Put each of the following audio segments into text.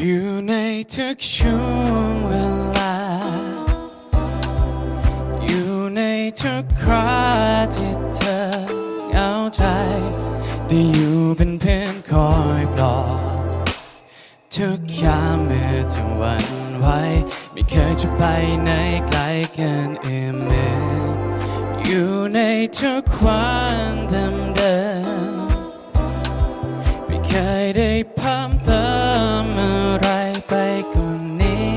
อยู่ในทุกช่วงเวลา อยู่ในทุกคราที่เธอเหงาใจ ได้อยู่เป็นเพื่อนคอยปลอบทุกยามเมื่อเธอหวันไหวไม่เคยจะไปไหนไกลเกินเอื้อมมืออยู่ในทุกวันเดิมเดิมไม่เคยได้เพิ่มเติม อะไรไปกว่านี้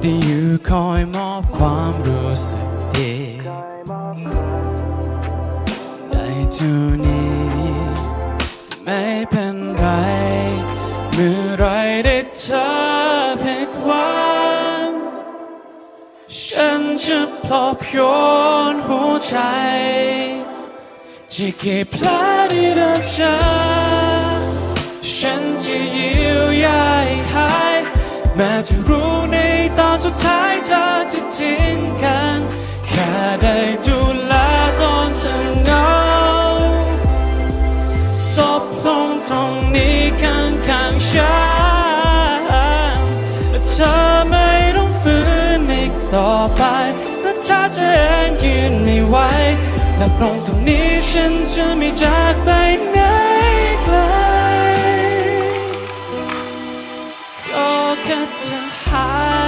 ได้อยู่คอยมอบความรู้สึกดีได้เท่านี้ไม่เป็นไรเมื่อไรได้เธอผิดหวังฉันจะปลอบโยนหัวใจจะเก็บแผลที่เธอเจอฉันจะยีย ม้จะรู้ในตอนสุดท้ายเธอจะทิ้งกัน แค่ได้ดูแลตอนเธอเหงาศพลงตรงนี้ข้างข้างฉันและเธอไม่ต้องฝืนอีกต่อไปและถ้าเธอเองยืนไม่ไหวและตรงตรงนี้ฉันจะไม่จากไปไหน 그저 하